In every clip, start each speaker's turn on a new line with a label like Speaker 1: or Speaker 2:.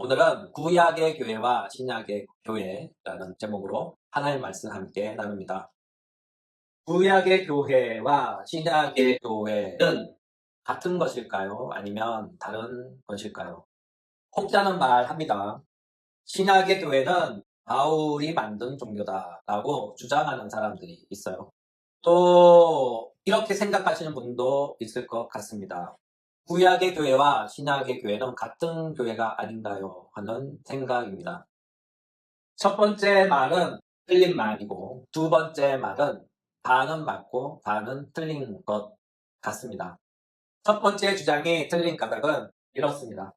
Speaker 1: 오늘은 구약의 교회와 신약의 교회라는 제목으로 하나의 말씀 함께 나눕니다. 구약의 교회와 신약의 교회는 같은 것일까요? 아니면 다른 것일까요? 혹자는 말합니다. 신약의 교회는 바울이 만든 종교다라고 주장하는 사람들이 있어요. 또 이렇게 생각하시는 분도 있을 것 같습니다. 구약의 교회와 신약의 교회는 같은 교회가 아닌가요? 하는 생각입니다. 첫 번째 말은 틀린 말이고 두 번째 말은 반은 맞고 반은 틀린 것 같습니다. 첫 번째 주장이 틀린 가닥은 이렇습니다.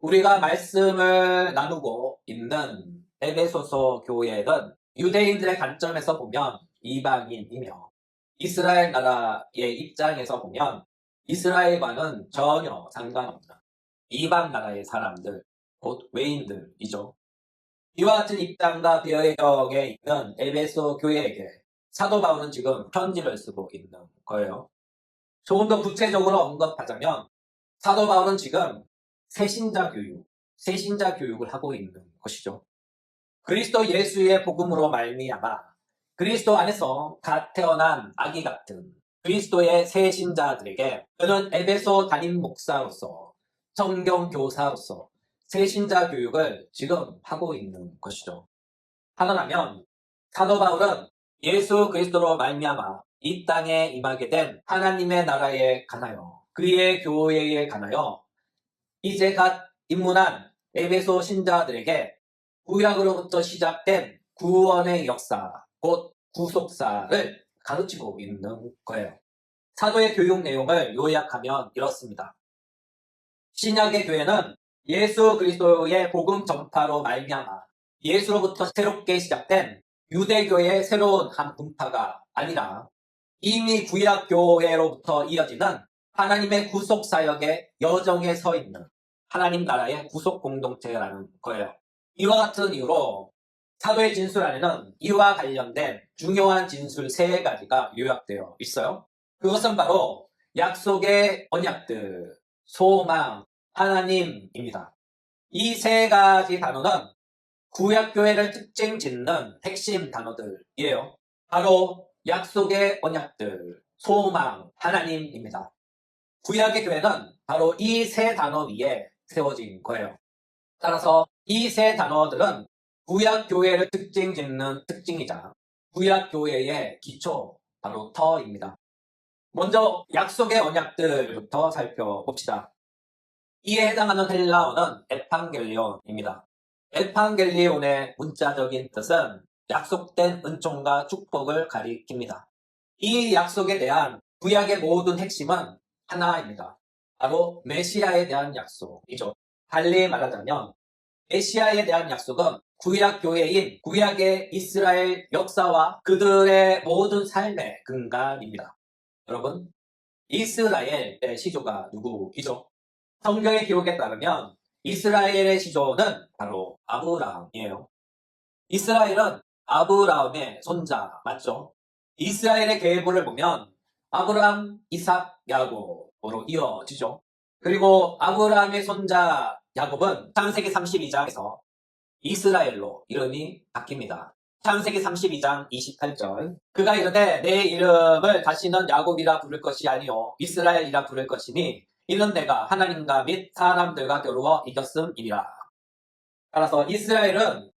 Speaker 1: 우리가 말씀을 나누고 있는 에베소서 교회는 유대인들의 관점에서 보면 이방인이며 이스라엘 나라의 입장에서 보면 이스라엘과는 전혀 상관없다. 이방 나라의 사람들, 곧 외인들이죠. 이와 같은 입장과 배역에 있는 에베소 교회에게 사도 바울은 지금 편지를 쓰고 있는 거예요. 조금 더 구체적으로 언급하자면 사도 바울은 지금 새신자 교육, 새신자 교육을 하고 있는 것이죠. 그리스도 예수의 복음으로 말미암아 그리스도 안에서 갓 태어난 아기 같은 그리스도의 새 신자들에게 저는 에베소 담임 목사로서 성경 교사로서 새 신자 교육을 지금 하고 있는 것이죠. 하나라면 사도 바울은 예수 그리스도로 말미암아 이 땅에 임하게 된 하나님의 나라에 가나요 그의 교회에 가나요 이제 갓 입문한 에베소 신자들에게 구약으로부터 시작된 구원의 역사, 곧 구속사를 가르치고 있는 거예요. 사도의 교육 내용을 요약하면 이렇습니다. 신약의 교회는 예수 그리스도의 복음 전파로 말미암아 예수로부터 새롭게 시작된 유대교의 새로운 한 분파가 아니라 이미 구약 교회로부터 이어지는 하나님의 구속 사역의 여정에 서 있는 하나님 나라의 구속 공동체라는 거예요. 이와 같은 이유로 사도의 진술 안에는 이와 관련된 중요한 진술 세 가지가 요약되어 있어요. 그것은 바로 약속의 언약들, 소망, 하나님입니다. 이 세 가지 단어는 구약교회를 특징 짓는 핵심 단어들이에요. 바로 약속의 언약들, 소망, 하나님입니다. 구약의 교회는 바로 이 세 단어 위에 세워진 거예요. 따라서 이 세 단어들은 구약교회를 특징 짓는 특징이자 구약교회의 기초, 바로 터입니다. 먼저 약속의 언약들부터 살펴봅시다. 이에 해당하는 헬라어는 에판겔리온입니다. 에판겔리온의 문자적인 뜻은 약속된 은총과 축복을 가리킵니다. 이 약속에 대한 구약의 모든 핵심은 하나입니다. 바로 메시아에 대한 약속이죠. 달리 말하자면 메시아에 대한 약속은 구약 교회인 구약의 이스라엘 역사와 그들의 모든 삶의 근간입니다. 여러분, 이스라엘의 시조가 누구이죠? 성경의 기록에 따르면 이스라엘의 시조는 바로 아브라함이에요. 이스라엘은 아브라함의 손자 맞죠? 이스라엘의 계보를 보면 아브라함, 이삭, 야곱으로 이어지죠. 그리고 아브라함의 손자 야곱은 창세기 32장에서 이스라엘로 이름이 바뀝니다. 창세기 32장 28절 그가 이르되 내 이름을 다시는 야곱이라 부를 것이 아니요 이스라엘이라 부를 것이니 이는 내가 하나님과 및 사람들과 겨루어 이겼음이니라. 따라서 이스라엘은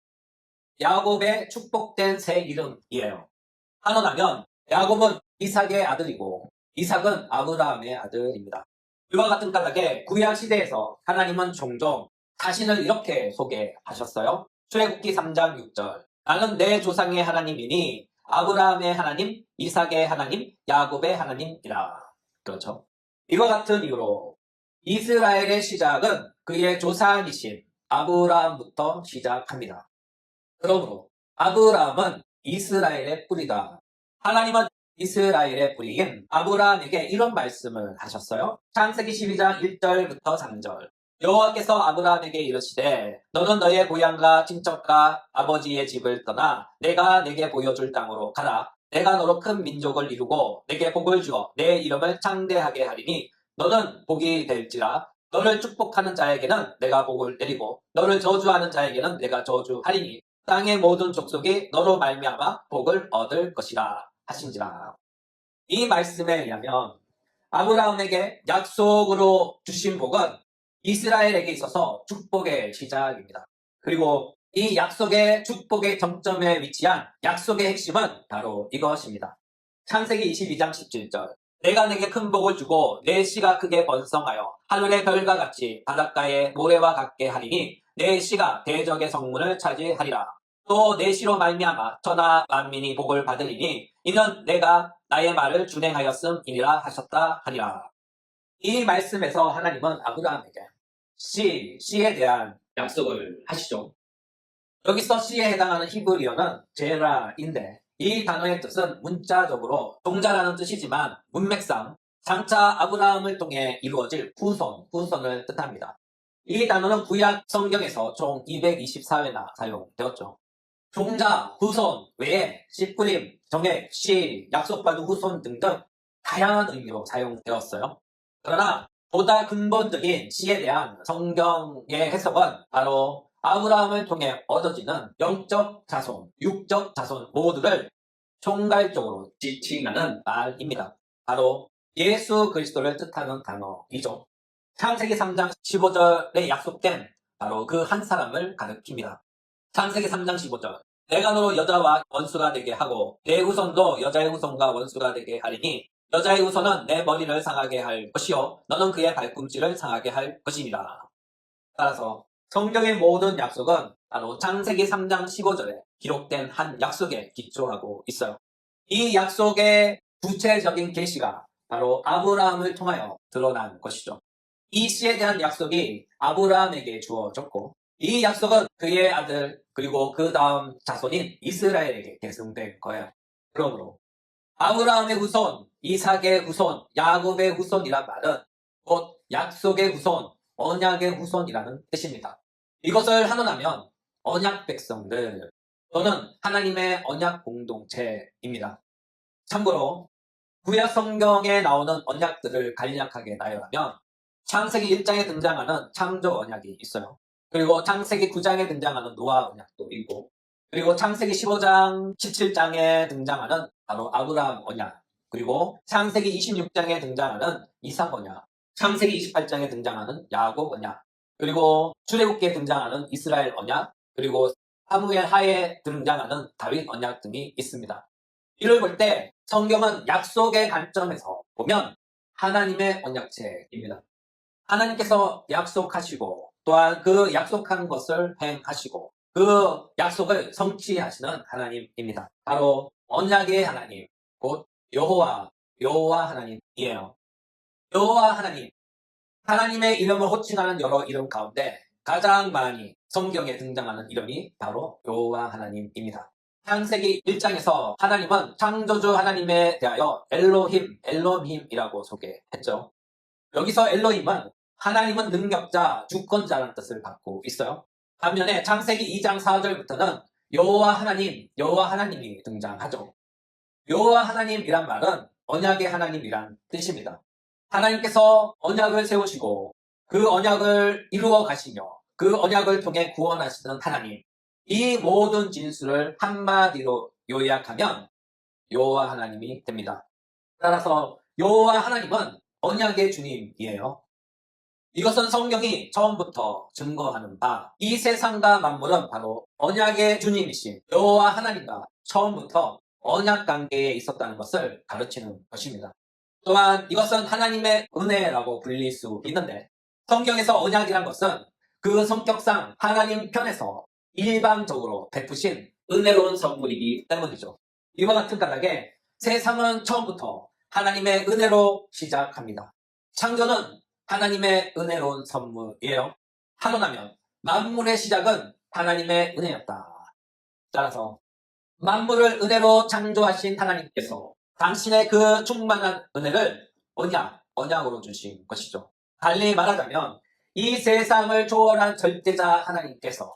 Speaker 1: 야곱의 축복된 새 이름이에요. 한언하면 야곱은 이삭의 아들이고 이삭은 아브라함의 아들입니다. 이와 같은 까닭에 구약 시대에서 하나님은 종종 자신을 이렇게 소개하셨어요. 출애굽기 3장 6절. 나는 내 조상의 하나님이니 아브라함의 하나님, 이삭의 하나님, 야곱의 하나님이라. 그렇죠. 이와 같은 이유로 이스라엘의 시작은 그의 조상이신 아브라함부터 시작합니다. 그러므로 아브라함은 이스라엘의 뿌리다. 하나님은 이스라엘의 뿌리인 아브라함에게 이런 말씀을 하셨어요. 창세기 12장 1절부터 3절. 여호와께서 아브라함에게 이르시되 너는 너의 고향과 친척과 아버지의 집을 떠나 내가 내게 보여줄 땅으로 가라. 내가 너로 큰 민족을 이루고 내게 복을 주어 내 이름을 창대하게 하리니 너는 복이 될지라 너를 축복하는 자에게는 내가 복을 내리고 너를 저주하는 자에게는 내가 저주하리니 땅의 모든 족속이 너로 말미암아 복을 얻을 것이라 하신지라. 이 말씀에 의하면 아브라함에게 약속으로 주신 복은 이스라엘에게 있어서 축복의 시작입니다. 그리고 이 약속의 축복의 정점에 위치한 약속의 핵심은 바로 이것입니다. 창세기 22장 17절. 내가 내게 큰 복을 주고 내 씨가 크게 번성하여 하늘의 별과 같이 바닷가의 모래와 같게 하리니 내 씨가 대적의 성문을 차지하리라. 또내 씨로 말미암아 천하 만민이 복을 받으리니 이는 내가 나의 말을 준행하였음이니라 하셨다 하리라 이 말씀에서 하나님은 아브라함에게 씨, 씨에 대한 약속을 하시죠. 여기서 씨에 해당하는 히브리어는 제라인데 이 단어의 뜻은 문자적으로 종자라는 뜻이지만 문맥상 장차 아브라함을 통해 이루어질 후손, 후손을 뜻합니다. 이 단어는 구약 성경에서 총 224회나 사용되었죠. 종자, 후손, 외에, 씨뿌림, 정액, 씨, 약속받은 후손 등등 다양한 의미로 사용되었어요. 그러나 보다 근본적인 시에 대한 성경의 해석은 바로 아브라함을 통해 얻어지는 영적 자손, 육적 자손 모두를 총괄적으로 지칭하는 말입니다. 바로 예수 그리스도를 뜻하는 단어이죠. 창세기 3장 15절에 약속된 바로 그 한 사람을 가리킵니다. 창세기 3장 15절 내가 너로 여자와 원수가 되게 하고 내 후손도 여자의 후손과 원수가 되게 하리니 여자의 우선은 내 머리를 상하게 할 것이요 너는 그의 발꿈치를 상하게 할 것이니라. 따라서 성경의 모든 약속은 바로 창세기 3장 15절에 기록된 한 약속에 기초하고 있어요. 이 약속의 구체적인 계시가 바로 아브라함을 통하여 드러난 것이죠. 이 씨에 대한 약속이 아브라함에게 주어졌고 이 약속은 그의 아들 그리고 그 다음 자손인 이스라엘에게 계승된 거예요. 그러므로 아브라함의 후손, 이삭의 후손, 야곱의 후손이란 말은 곧 약속의 후손, 언약의 후손이라는 뜻입니다. 이것을 한언하면 언약 백성들 또는 하나님의 언약 공동체입니다. 참고로 구약 성경에 나오는 언약들을 간략하게 나열하면 창세기 1장에 등장하는 창조 언약이 있어요. 그리고 창세기 9장에 등장하는 노아 언약도 있고 그리고 창세기 15장, 17장에 등장하는 바로 아브라함 언약, 그리고 창세기 26장에 등장하는 이삭 언약, 창세기 28장에 등장하는 야곱 언약, 그리고 출애굽기에 등장하는 이스라엘 언약, 그리고 사무엘 하에 등장하는 다윗 언약 등이 있습니다. 이를 볼 때 성경은 약속의 관점에서 보면 하나님의 언약체입니다. 하나님께서 약속하시고 또한 그 약속한 것을 행하시고 그 약속을 성취하시는 하나님입니다. 바로 언약의 하나님, 곧 여호와, 여호와 하나님이에요. 여호와 하나님, 하나님의 이름을 호칭하는 여러 이름 가운데 가장 많이 성경에 등장하는 이름이 바로 여호와 하나님입니다. 창세기 1장에서 하나님은 창조주 하나님에 대하여 엘로힘, 엘로힘이라고 소개했죠. 여기서 엘로힘은 하나님은 능력자, 주권자라는 뜻을 갖고 있어요. 반면에 창세기 2장 4절부터는 여호와 하나님, 여호와 하나님이 등장하죠. 여호와 하나님이란 말은 언약의 하나님이란 뜻입니다. 하나님께서 언약을 세우시고 그 언약을 이루어 가시며 그 언약을 통해 구원하시는 하나님. 이 모든 진술을 한마디로 요약하면 여호와 하나님이 됩니다. 따라서 여호와 하나님은 언약의 주님이에요. 이것은 성경이 처음부터 증거하는 바 이 세상과 만물은 바로 언약의 주님이신 여호와 하나님과 처음부터 언약 관계에 있었다는 것을 가르치는 것입니다. 또한 이것은 하나님의 은혜라고 불릴 수 있는데 성경에서 언약이란 것은 그 성격상 하나님 편에서 일방적으로 베푸신 은혜로운 선물이기 때문이죠. 이와 같은 까닭에 세상은 처음부터 하나님의 은혜로 시작합니다. 창조는 하나님의 은혜로운 선물이에요. 한원하면 만물의 시작은 하나님의 은혜였다. 따라서 만물을 은혜로 창조하신 하나님께서 당신의 그 충만한 은혜를 언약, 언약으로 주신 것이죠. 달리 말하자면 이 세상을 초월한 절대자 하나님께서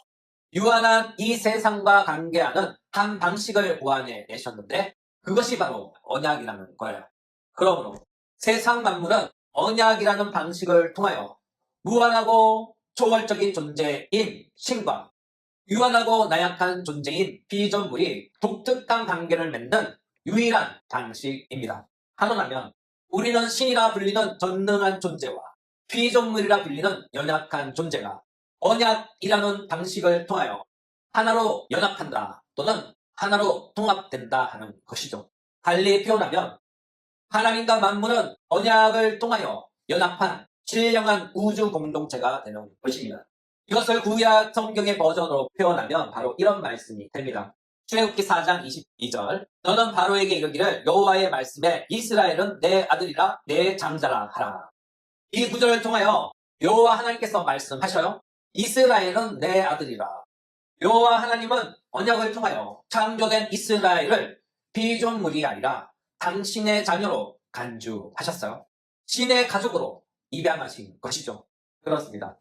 Speaker 1: 유한한 이 세상과 관계하는 한 방식을 보완해 내셨는데 그것이 바로 언약이라는 거예요. 그러므로 세상 만물은 언약이라는 방식을 통하여 무한하고 초월적인 존재인 신과 유한하고 나약한 존재인 비전물이 독특한 관계를 맺는 유일한 방식입니다. 하언하면 우리는 신이라 불리는 전능한 존재와 비전물이라 불리는 연약한 존재가 언약이라는 방식을 통하여 하나로 연합한다 또는 하나로 통합된다 하는 것이죠. 달리 표현하면 하나님과 만물은 언약을 통하여 연합한 신령한 우주 공동체가 되는 것입니다. 이것을 구약 성경의 버전으로 표현하면 바로 이런 말씀이 됩니다. 출애굽기 4장 22절 너는 바로에게 이르기를 여호와의 말씀에 이스라엘은 내 아들이라 내 장자라 하라. 이 구절을 통하여 여호와 하나님께서 말씀하셔요. 이스라엘은 내 아들이라. 여호와 하나님은 언약을 통하여 창조된 이스라엘을 비존물이 아니라 당신의 자녀로 간주하셨어요. 신의 가족으로 입양하신 것이죠. 그렇습니다.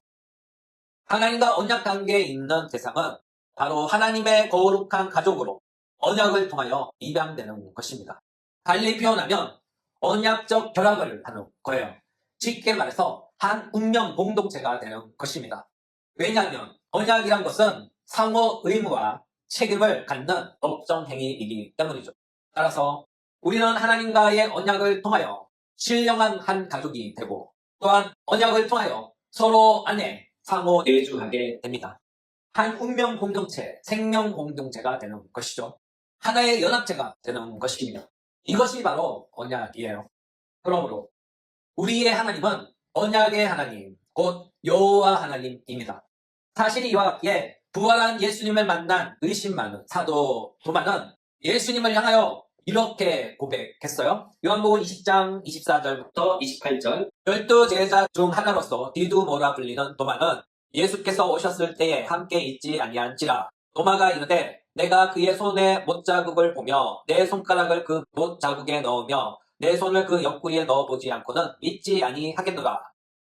Speaker 1: 하나님과 언약 관계에 있는 대상은 바로 하나님의 거룩한 가족으로 언약을 통하여 입양되는 것입니다. 달리 표현하면 언약적 결합을 하는 거예요. 쉽게 말해서 한 운명 공동체가 되는 것입니다. 왜냐하면 언약이란 것은 상호 의무와 책임을 갖는 법정 행위이기 때문이죠. 따라서 우리는 하나님과의 언약을 통하여 신령한 한 가족이 되고 또한 언약을 통하여 서로 안에 상호 내주하게 됩니다. 한 운명 공동체, 생명 공동체가 되는 것이죠. 하나의 연합체가 되는 것입니다. 이것이 바로 언약이에요. 그러므로 우리의 하나님은 언약의 하나님, 곧 여호와 하나님입니다. 사실 이와 같기에 부활한 예수님을 만난 의심많은 사도 도마는 예수님을 향하여 이렇게 고백했어요. 요한복음 20장 24절부터 28절 열두 제자 중 하나로서 디두모라 불리는 도마는 예수께서 오셨을 때에 함께 있지 아니한지라 도마가 이르되 내가 그의 손에 못자국을 보며 내 손가락을 그 못자국에 넣으며 내 손을 그 옆구리에 넣어보지 않고는 믿지 아니하겠노라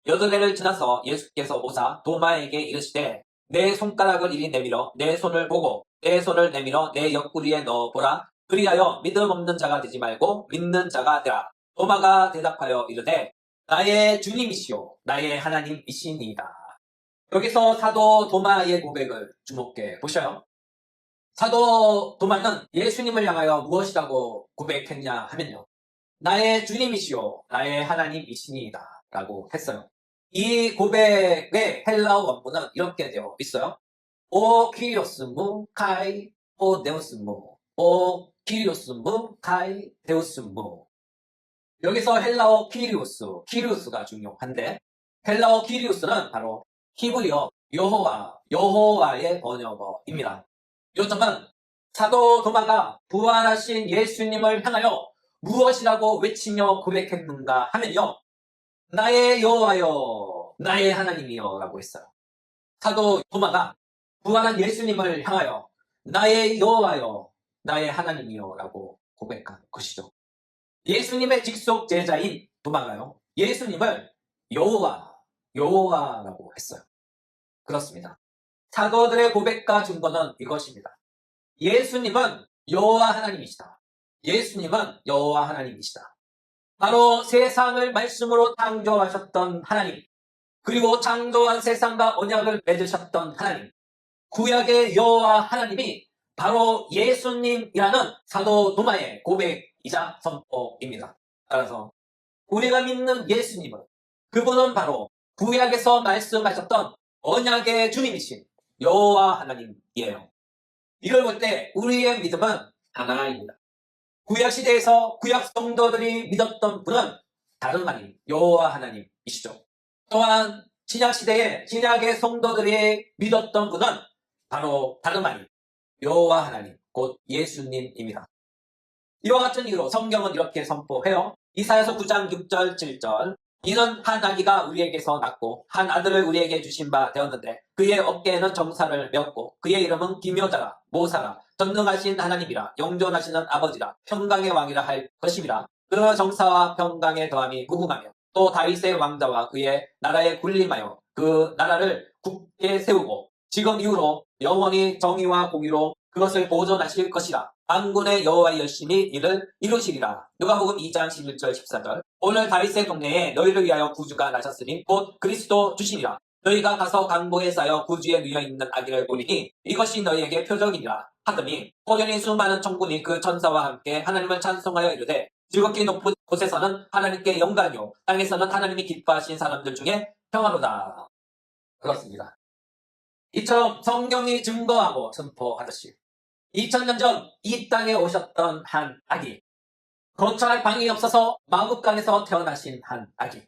Speaker 1: 여드레를 지나서 예수께서 오사 도마에게 이르시되 내 손가락을 이리 내밀어 내 손을 보고 내 손을 내밀어 내 옆구리에 넣어보라 그리하여 믿음 없는 자가 되지 말고 믿는 자가 되라. 도마가 대답하여 이르되 나의 주님이시오 나의 하나님이시니이다. 여기서 사도 도마의 고백을 주목해 보셔요. 사도 도마는 예수님을 향하여 무엇이라고 고백했냐 하면요. 나의 주님이시오 나의 하나님이시니이다 라고 했어요. 이 고백의 헬라어 원문은 이렇게 되어 있어요. 오 키로스무 카이 오 네오스무 오 키리오스무, 카이, 데우스무. 여기서 헬라어 키리오스, 키리오스가 중요한데 헬라어 키리오스는 바로 히브리어 여호와, 여호와의 번역어입니다. 요점은 사도 도마가 부활하신 예수님을 향하여 무엇이라고 외치며 고백했는가 하면요. 나의 여호와여, 나의 하나님이여 라고 했어요. 사도 도마가 부활한 예수님을 향하여 나의 여호와여, 나의 하나님이여라고 고백한 것이죠. 예수님의 직속 제자인 도마가요. 예수님을 여호와, 여호와라고 했어요. 그렇습니다. 사도들의 고백과 증거는 이것입니다. 예수님은 여호와 하나님이시다. 예수님은 여호와 하나님이시다. 바로 세상을 말씀으로 창조하셨던 하나님, 그리고 창조한 세상과 언약을 맺으셨던 하나님, 구약의 여호와 하나님이 바로 예수님이라는 사도 도마의 고백이자 선포입니다. 따라서 우리가 믿는 예수님은 그분은 바로 구약에서 말씀하셨던 언약의 주님이신 여호와 하나님이에요. 이걸 볼 때 우리의 믿음은 하나입니다. 구약 시대에서 구약 성도들이 믿었던 분은 다른 말이 여호와 하나님이시죠. 또한 신약 시대에 신약의 성도들이 믿었던 분은 바로 다른 하나님, 여호와 하나님 곧 예수님입니다. 이와 같은 이유로 성경은 이렇게 선포해요. 이사야서 9장 6절 7절 이는 한 아기가 우리에게서 낳고 한 아들을 우리에게 주신 바 되었는데 그의 어깨에는 정사를 맸고 그의 이름은 기묘자라 모사라 전능하신 하나님이라 영존하시는 아버지라 평강의 왕이라 할 것임이라 그 정사와 평강의 더함이 무궁하며 또 다윗의 왕자와 그의 나라에 군림하여 그 나라를 굳게 세우고 지금 이후로 영원히 정의와 공의로 그것을 보존하실 것이라. 강군의 여호와의 열심이 이를 이루시리라. 누가복음 2장 11절 14절. 오늘 다윗의 동네에 너희를 위하여 구주가 나셨으니 곧 그리스도 주시리라. 너희가 가서 강보에 쌓여 구주에 누여 있는 아기를 보리니 이것이 너희에게 표적이니라 하더니 호련히 수많은 천군이 그 천사와 함께 하나님을 찬송하여 이르되 즐겁게 높은 곳에서는 하나님께 영광이요 땅에서는 하나님이 기뻐하신 사람들 중에 평화로다. 그렇습니다. 이처럼 성경이 증거하고 선포하듯이 2000년 전 이 땅에 오셨던 한 아기 거처할 방이 없어서 마국간에서 태어나신 한 아기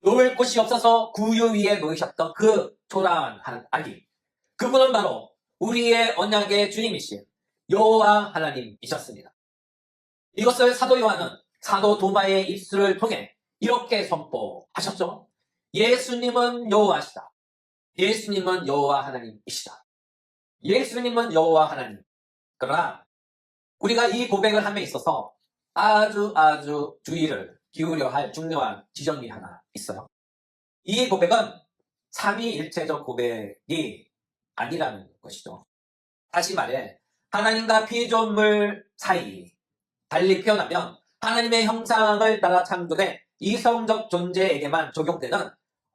Speaker 1: 놓을 곳이 없어서 구유 위에 놓이셨던 그 초라한 한 아기 그분은 바로 우리의 언약의 주님이신 여호와 하나님이셨습니다. 이것을 사도 요한은 사도 도마의 입술을 통해 이렇게 선포하셨죠. 예수님은 여호와시다. 예수님은 여호와 하나님이시다. 예수님은 여호와 하나님. 그러나 우리가 이 고백을 함에 있어서 아주 아주 주의를 기울여 할 중요한 지점이 하나 있어요. 이 고백은 삼위일체적 고백이 아니라는 것이죠. 다시 말해 하나님과 피조물 사이 달리 표현하면 하나님의 형상을 따라 창조된 이성적 존재에게만 적용되는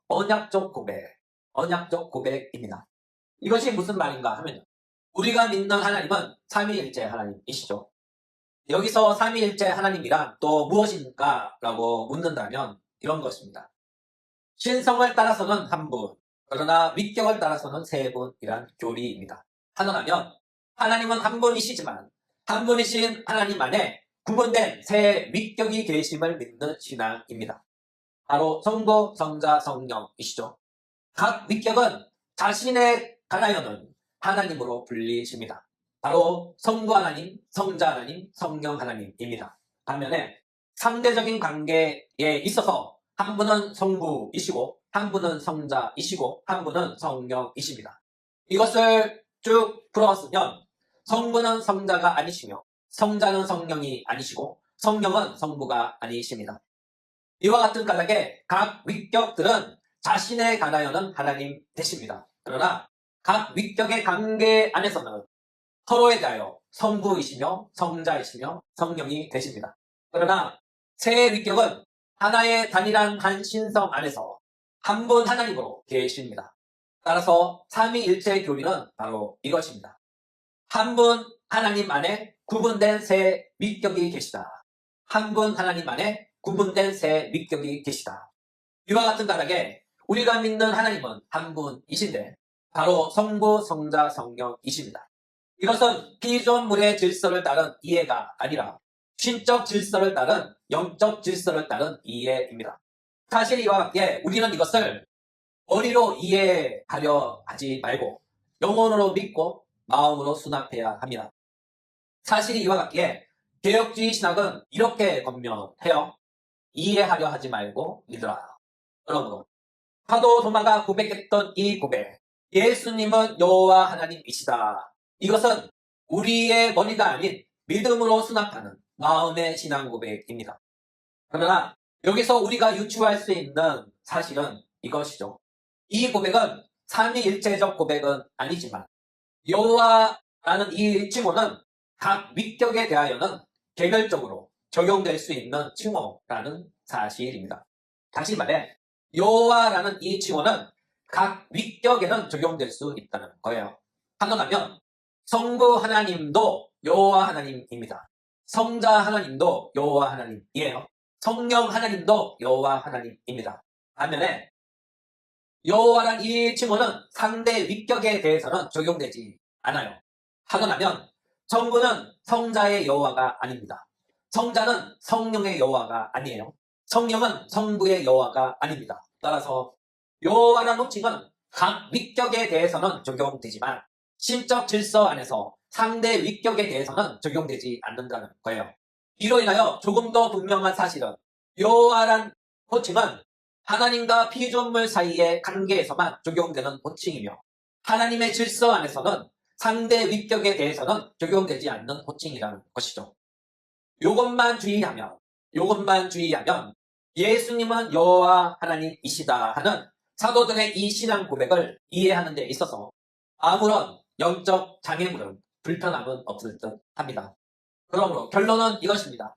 Speaker 1: 언약적 고백 언약적 고백입니다. 이것이 무슨 말인가 하면요. 우리가 믿는 하나님은 삼위일체 하나님이시죠. 여기서 삼위일체 하나님이란 또무엇인가 라고 묻는다면 이런 것입니다. 신성을 따라서는 한 분, 그러나 위격을 따라서는 세 분이란 교리입니다. 하언라면 하나님은 한 분이시지만 한 분이신 하나님 안에 구분된 세 위격이 계심을 믿는 신앙입니다. 바로 성부, 성자, 성령이시죠. 각 위격은 자신의 가라연는 하나님으로 불리십니다. 바로 성부 하나님, 성자 하나님, 성령 하나님입니다. 반면에 상대적인 관계에 있어서 한 분은 성부이시고 한 분은 성자이시고 한 분은 성령이십니다. 이것을 쭉 풀어왔으면 성부는 성자가 아니시며 성자는 성령이 아니시고 성령은 성부가 아니십니다. 이와 같은 까닭에 각 위격들은 자신에 관하여는 하나님 되십니다. 그러나 각 위격의 관계 안에서는 서로에 대하여 성부이시며 성자이시며 성령이 되십니다. 그러나 새 위격은 하나의 단일한 한 신성 안에서 한 분 하나님으로 계십니다. 따라서 삼위일체 의 교리는 바로 이것입니다. 한 분 하나님 안에 구분된 새 위격이 계시다. 한 분 하나님 안에 구분된 새 위격이 계시다. 이와 같은 가락에 우리가 믿는 하나님은 한 분이신데 바로 성부, 성자, 성령이십니다. 이것은 피존물의 질서를 따른 이해가 아니라 신적 질서를 따른 영적 질서를 따른 이해입니다. 사실 이와 함께 우리는 이것을 머리로 이해하려 하지 말고 영혼으로 믿고 마음으로 수납해야 합니다. 사실 이와 같기에 개혁주의 신학은 이렇게 건면해요. 이해하려 하지 말고 믿으라. 그러므로 하도 도마가 고백했던 이 고백. 예수님은 여호와 하나님이시다. 이것은 우리의 머리가 아닌 믿음으로 수납하는 마음의 신앙 고백입니다. 그러나 여기서 우리가 유추할 수 있는 사실은 이것이죠. 이 고백은 삼위일체적 고백은 아니지만 여호와라는 이 칭호는 각 위격에 대하여는 개별적으로 적용될 수 있는 칭호라는 사실입니다. 다시 말해 요와라는 이 칭호는 각 위격에는 적용될 수 있다는 거예요. 한언하면 성부 하나님도 여호와 하나님입니다. 성자 하나님도 여호와 하나님이에요. 성령 하나님도 여호와 하나님입니다. 반면에 여호와란 이 칭호는 상대 위격에 대해서는 적용되지 않아요. 하거나면 성부는 성자의 여호와가 아닙니다. 성자는 성령의 여호와가 아니에요. 성령은 성부의 여호와가 아닙니다. 따라서 여호와라는 호칭은 각 위격에 대해서는 적용되지만 신적 질서 안에서 상대 위격에 대해서는 적용되지 않는다는 거예요. 이로 인하여 조금 더 분명한 사실은 여호와란 호칭은 하나님과 피조물 사이의 관계에서만 적용되는 호칭이며 하나님의 질서 안에서는 상대 위격에 대해서는 적용되지 않는 호칭이라는 것이죠. 이것만 주의하면 이것만 주의하면 예수님은 여호와 하나님이시다 하는 사도들의 이 신앙 고백을 이해하는 데 있어서 아무런 영적 장애물은 불편함은 없을 듯 합니다. 그러므로 결론은 이것입니다.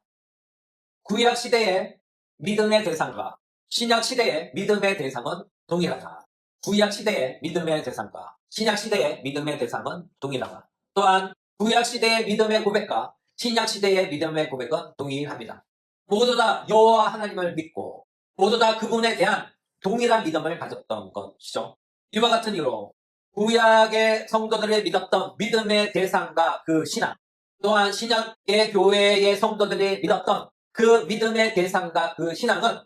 Speaker 1: 구약 시대의 믿음의 대상과 신약 시대의 믿음의 대상은 동일하다. 구약 시대의 믿음의 대상과 신약 시대의 믿음의 대상은 동일하다. 또한 구약 시대의 믿음의 고백과 신약 시대의 믿음의 고백은 동일합니다. 모두 다 여호와 하나님을 믿고 모두 다 그분에 대한 동일한 믿음을 가졌던 것이죠. 이와 같은 이유로 구약의 성도들이 믿었던 믿음의 대상과 그 신앙, 또한 신약의 교회의 성도들이 믿었던 그 믿음의 대상과 그 신앙은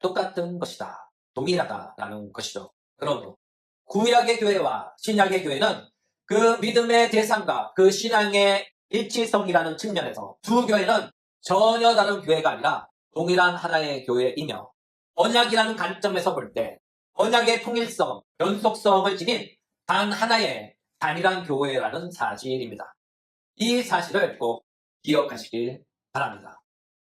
Speaker 1: 똑같은 것이다. 동일하다라는 것이죠. 그러므로 구약의 교회와 신약의 교회는 그 믿음의 대상과 그 신앙의 일치성이라는 측면에서 두 교회는 전혀 다른 교회가 아니라 동일한 하나의 교회이며 언약이라는 관점에서 볼 때 언약의 통일성, 연속성을 지닌 단 하나의 단일한 교회라는 사실입니다. 이 사실을 꼭 기억하시길 바랍니다.